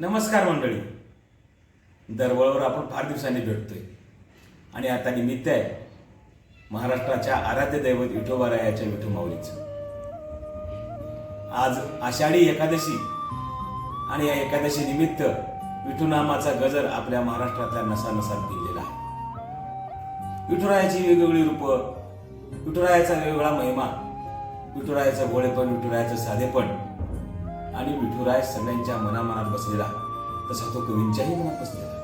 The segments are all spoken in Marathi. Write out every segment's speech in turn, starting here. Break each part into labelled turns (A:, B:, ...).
A: नमस्कार मंडळी. दरवळवर आपण फार दिवसांनी भेटतोय. आणि आता निमित्त आहे महाराष्ट्राच्या आराध्य दैवत विठोबारायाच्या विठुमाऊलीचं आज आषाढी एकादशी आणि या एकादशी निमित्त विठुनामाचा गजर आपल्या महाराष्ट्रातल्या नसानसात दिलेला आहे. विठुरायाची वेगवेगळी रूपं विठुरायाचा वेगवेगळा महिमा विठुरायाचं गोळेपण विठुरायाचं साधेपण आणि विठुराय सगळ्यांच्या मनामनात बसलेला. तसा तो कवींच्याही मनात बसलेला.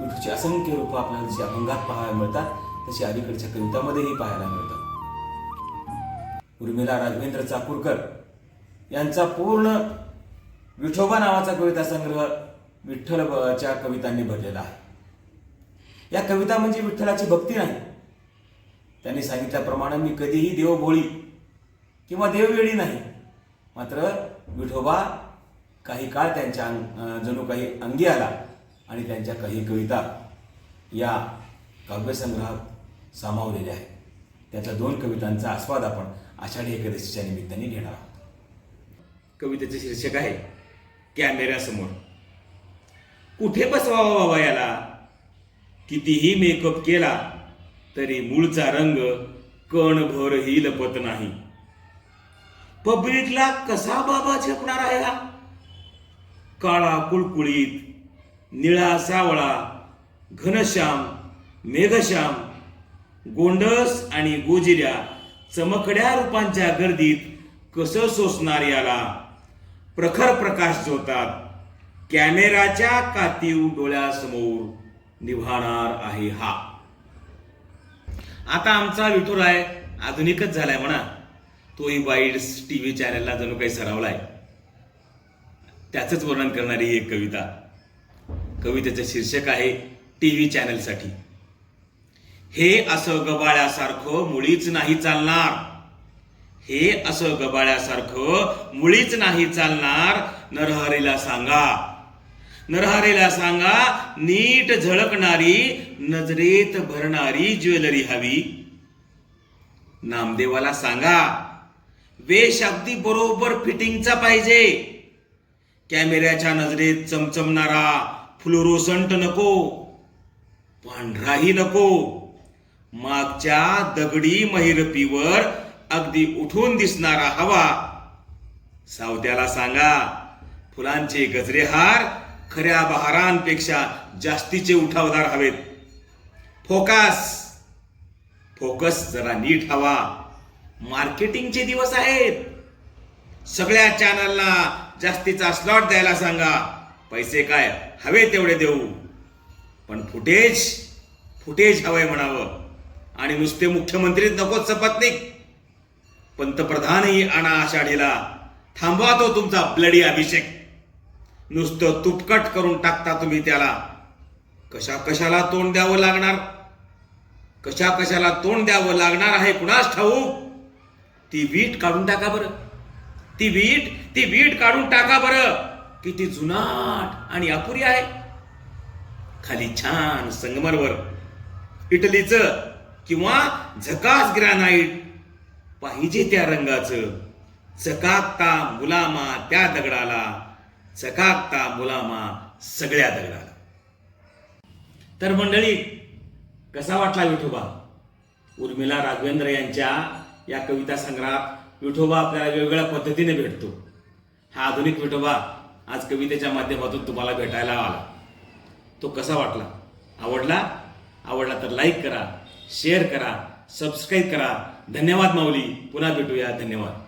A: विठूची असंख्य रूपं आपल्याला जशी अभंगात पाहायला मिळतात तशी अलीकडच्या कवितामध्येही पाहायला मिळतात. उर्मिला राघवेंद्र चाकूरकर यांचा पूर्ण विठोबा नावाचा कविता संग्रह विठ्ठलच्या कवितांनी भरलेला आहे. या कविता म्हणजे विठ्ठलाची भक्ती नाही. त्यांनी सांगितल्याप्रमाणे मी कधीही देवभोळी किंवा देववेळी नाही. मात्र विठोबा काही काळ त्यांच्या अंग- जणू काही अंगी आला आणि त्यांच्या काही कविता या काव्यसंग्रहात सामावलेल्या आहेत. त्याच्या दोन कवितांचा आस्वाद आपण आषाढी एकादशीच्या निमित्ताने घेणार आहोत. कवितेचे शीर्षक आहे कॅमेऱ्यासमोर. कुठे बसवावा बाबा याला? कितीही मेकअप केला तरी मूळचा रंग कणभरही लपत नाही. पब्लिकला कसा बाबा झेपणार आहे हा? काळा कुळकुळीत निळा सावळा घनश्याम मेघश्याम गोंडस आणि गोजिऱ्या चमकड्या रूपांच्या गर्दीत कसं सोसणार याला? प्रखर प्रकाश जोतात. कॅमेराच्या कातीव डोळ्यासमोर निभाणार आहे हा. आता आमचा विठुराय आधुनिकच झालाय म्हणा. तोही वाईड्स टीव्ही चॅनलला जणू काही सरावलाय. त्याचंच वर्णन करणारी एक कविता. कवितेचं शीर्षक आहे टीव्ही चॅनलसाठी. हे असं गबाळ्यासारखं मुळीच नाही चालणार. हे असं गबाळ्यासारखं मुळीच नाही चालणार नरहरीला सांगा. नरहरीला सांगा नीट झळकणारी नजरेत भरणारी ज्वेलरी हवी. नामदेवाला सांगा वेश अगदी बरोबर फिटिंगचा पाहिजे. कॅमेऱ्याच्या नजरेत चमचमणारा फ्लोरोसंट नको. पांढराही नको. मागच्या दगडी महिरपीवर अगदी उठून दिसणारा हवा. सावत्याला सांगा फुलांचे गजरे हार खऱ्या बहारांपेक्षा जास्तीचे उठावदार हवेत. फोकस! फोकस जरा नीट हवा. मार्केटिंगचे दिवस आहेत. सगळ्या चॅनलला जास्तीचा स्लॉट द्यायला सांगा. पैसे काय हवे तेवढे देऊ. पण फुटेज फुटेज हवंय म्हणावं. आणि नुसते मुख्यमंत्रीच नकोच सपत्निक. पंतप्रधानही आणा आषाढीला. थांबवा तो तुमचा ब्लडी अभिषेक. नुसतं तुपकट करून टाकता तुम्ही त्याला. कशा कशाला तोंड द्यावं लागणार? कशा कशाला तोंड द्यावं लागणार आहे कुणास ठाऊक? ती वीट काढून टाका बरं. ती वीट ती वीट काढून टाका बरं. किती जुनाट आणि अपुरी आहे. खाली छान संगमरवर. इटलीचं किंवा झकास ग्रॅनाईट पाहिजे त्या रंगाचं. चकाकता मुलामा त्या दगडाला. चकाकता मुलामा सगळ्या दगडाला. तर मंडळी कसा वाटला विठोबा? उर्मिला राघवेंद्र यांच्या या कविता संग्रहात विठोबा आपल्याला वेगवेगळ्या पद्धतीने भेटतो. हा आधुनिक विठोबा आज कवितेच्या माध्यमातून तुम्हाला भेटायला आला. तो कसा वाटला? आवडला? आवडला तर लाईक करा शेअर करा सबस्क्राईब करा. धन्यवाद माऊली. पुन्हा भेटूया. धन्यवाद.